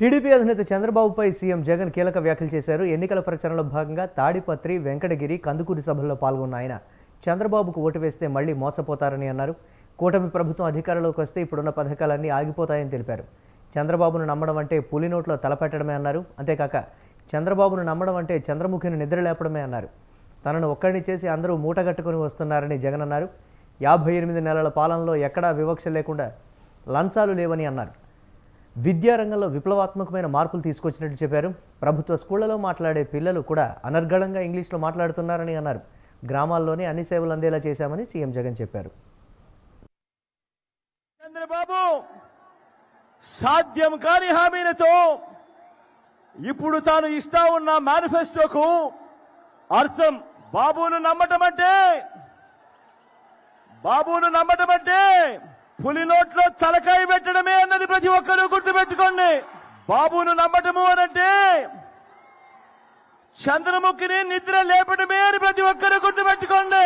TDP అధినేత చంద్రబాబుపై CM Jagan కీలక వ్యాఖ్యలు చేశారు. ఎన్నికల ప్రచారంలో భాగంగా తాడిపత్రి వెంకటగిరి కందుకూరి సభల్లో పాల్గొన్న ఆయన చంద్రబాబుకు ఓటు వేస్తే మళ్ళీ మోసపోతారని అన్నారు. కూటమి ప్రభుత్వం అధికారంలోకి వస్తే ఇప్పుడున్న పథకాలన్నీ ఆగిపోతాయని తెలిపారు. చంద్రబాబును నమ్మడం అంటే పులి నోట్లో తలపెట్టడమే అన్నారు. అంతేకాక చంద్రబాబును నమ్మడం అంటే చంద్రముఖిని నిద్ర లేపడమే అన్నారు. తనను ఒక్కడిని చేసి అందరూ మూటగట్టుకుని వస్తున్నారని జగన్ అన్నారు. యాభై ఎనిమిది నెలల పాలనలో ఎక్కడా వివక్ష లేకుండా లంచాలు లేవని అన్నారు. విద్యారంగంలో విప్లవాత్మకమైన మార్పులు తీసుకొచ్చినట్టు చెప్పారు. ప్రభుత్వ స్కూళ్ళలో మాట్లాడే పిల్లలు కూడా అనర్గళంగా ఇంగ్లీష్లో మాట్లాడుతున్నారని అన్నారు. గ్రామాల్లోనే అన్ని సేవలు అందేలా చేశామని సీఎం జగన్ చెప్పారు. చంద్రబాబు సాధ్యం కాని హామీలతో ఇప్పుడు తాను ఇస్తా ఉన్న మేనిఫెస్టోకు అర్థం బాబును నమ్మటం అంటే బాబును నమ్మటం అంటే పులి నోట్లో తలకాయ పెట్టడమే అన్నది ప్రతి ఒక్కరూ గుర్తుపెట్టుకోండి. బాబును నమ్మటము అనంటే చంద్రముఖిని నిద్ర లేపడమే అని ప్రతి ఒక్కరూ గుర్తుపెట్టుకోండి.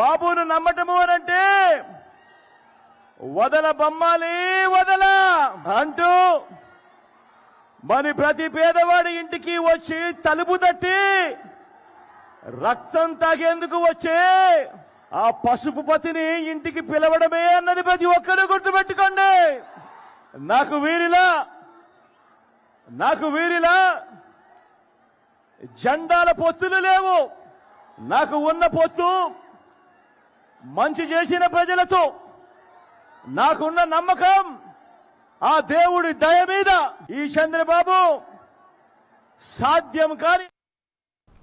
బాబును నమ్మటము అనంటే వదల బొమ్మాలి వదల అంటూ మరి ప్రతి పేదవాడి ఇంటికి వచ్చి తలుపు తట్టి రక్తం తాగేందుకు వచ్చే ఆ పసుపు పతిని ఇంటికి పిలవడమే అన్నది ప్రతి ఒక్కరూ గుర్తుపెట్టుకోండి. నాకు వీరిలా నాకు వీరిలా జెండాల పొత్తులు లేవు. నాకు ఉన్న పొత్తు మంచి చేసిన ప్రజలతో నాకున్న నమ్మకం ఆ దేవుడి దయ మీద. ఈ చంద్రబాబు సాధ్యం కాని